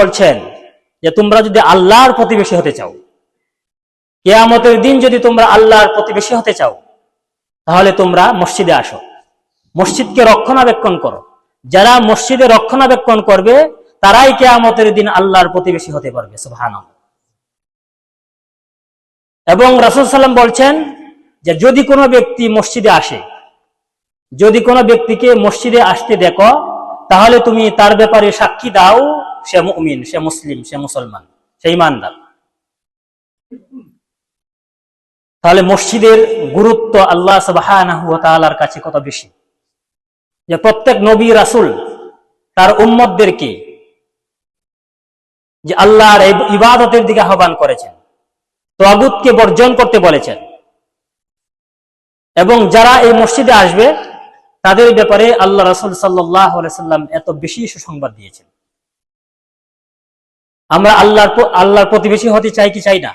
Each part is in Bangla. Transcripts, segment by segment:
বলছেন যে তোমরা যদি আল্লাহর প্রতিবেশী হতে চাও, কেয়ামতের দিন যদি তোমরা আল্লাহর প্রতিবেশী হতে চাও, তাহলে তোমরা মসজিদে আসো। মসজিদকে রক্ষণাবেক্ষণ করো। যারা মসজিদে রক্ষণাবেক্ষণ করবে, তারাই কেয়ামতের দিন আল্লাহর প্রতিবেশী হতে পারবে সুবহান এবং রাসুল সাল্লাম বলছেন যে যদি কোনো ব্যক্তি মসজিদে আসে, যদি কোনো ব্যক্তিকে মসজিদে আসতে দেখো, তাহলে তুমি তার ব্যাপারে সাক্ষী দাও সে মুমিন সে মুসলিম সে মুসলমান সে ইমানদার তাহলে মসজিদের গুরুত্ব আল্লাহ সুবাহর কাছে কত বেশি? যে প্রত্যেক নবী রাসুল তার উম্মতদেরকে যে আল্লাহর ইবাদতের দিকে আহ্বান করেছেন তোয়াগুতকে বর্জন করতে বলেছেন, এবং যারা এই মসজিদে আসবে, তাদের ব্যাপারে আল্লাহ রাসুল সাল্লাহ সাল্লাম এত বেশি সুসংবাদ দিয়েছেন। আমরা আল্লাহর আল্লাহর প্রতিবেশী হতে চাই কি চাই না?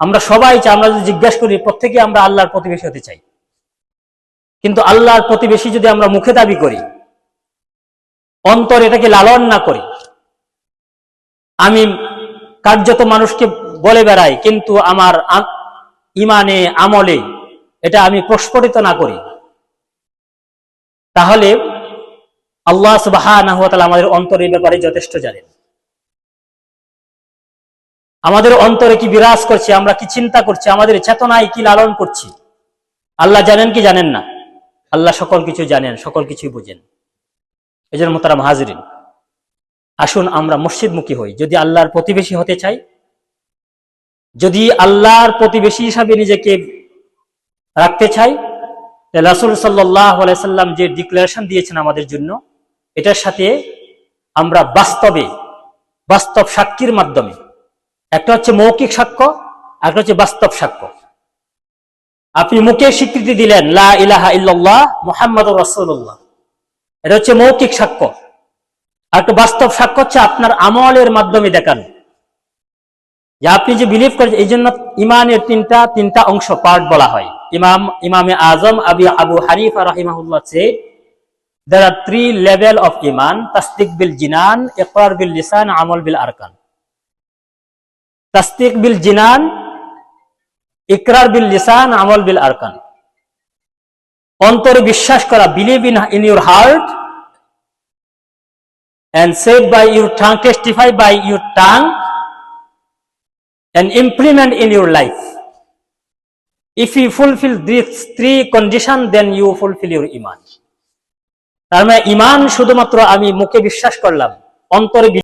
আমরা সবাই চাই, আমরা যদি জিজ্ঞাসা করি প্রত্যেকে আমরা আল্লাহর প্রতিবেশী হতে চাই। কিন্তু আল্লাহর প্রতিবেশী যদি আমরা মুখে দাবি করি, অন্তর এটাকে লালন না করি, আমি কার্যত মানুষকে বলে বেড়াই, কিন্তু আমার ইমানে, আমলে এটা আমি প্রস্ফুটিত না করি, তাহলে আল্লাহ সুবাহ আমাদের অন্তরের ব্যাপারে যথেষ্ট জানেন। আমাদের অন্তরে কি বিরাজ করছে, আমরা কি চিন্তা করছি, আমাদের চেতনায় কি লালন করছি? আল্লাহ জানেন কি জানেন না? আল্লাহ সকল কিছু জানেন, সকল কিছুই বুঝেন। এই জন্য মোতারাম হাজরিন, আসুন আমরা মসজিদমুখী হই। যদি আল্লাহর প্রতিবেশী হতে চাই, যদি আল্লাহর প্রতিবেশী হিসাবে নিজেকে রাখতে চাই রাসুল সাল্লাম যে ডিক্লারেশন দিয়েছেন আমাদের জন্য, এটার সাথে আমরা বাস্তবে, বাস্তব সাক্ষীর মাধ্যমে একটা হচ্ছে মৌখিক সাক্ষ্য একটা হচ্ছে বাস্তব সাক্ষ্য। আপনি মুখে স্বীকৃতি দিলেন, লা ইলাহা ইল্লাল্লাহ মুহাম্মদ রসুল্লাহ এটা হচ্ছে মৌখিক সাক্ষ্য। আর একটা বাস্তব সাক্ষ্য হচ্ছে আপনার আমলের মাধ্যমে দেখানো। যে আপনি যে বিলিভ করেন এই জন্য ইমানের তিনটা তিনটা অংশ পার্ট বলা হয়। ইমাম, ইমামে আজম, আবি, আবু হানিফা রাহিমাহুল্লাহ সে there are three level of iman tasdik bil jinan, iqrar bil lisan, amal bil tasdik bil jinan ইকরার বিল লিসান আমল বিল আরকান অন্তরে বিশ্বাস করা believe in in your heart and said by your tongue testify by your tongue and implement in your life if you fulfill these three conditions then you fulfill your iman তার মানে ইমান শুধুমাত্র আমি মুখে বিশ্বাস করলাম অন্তরে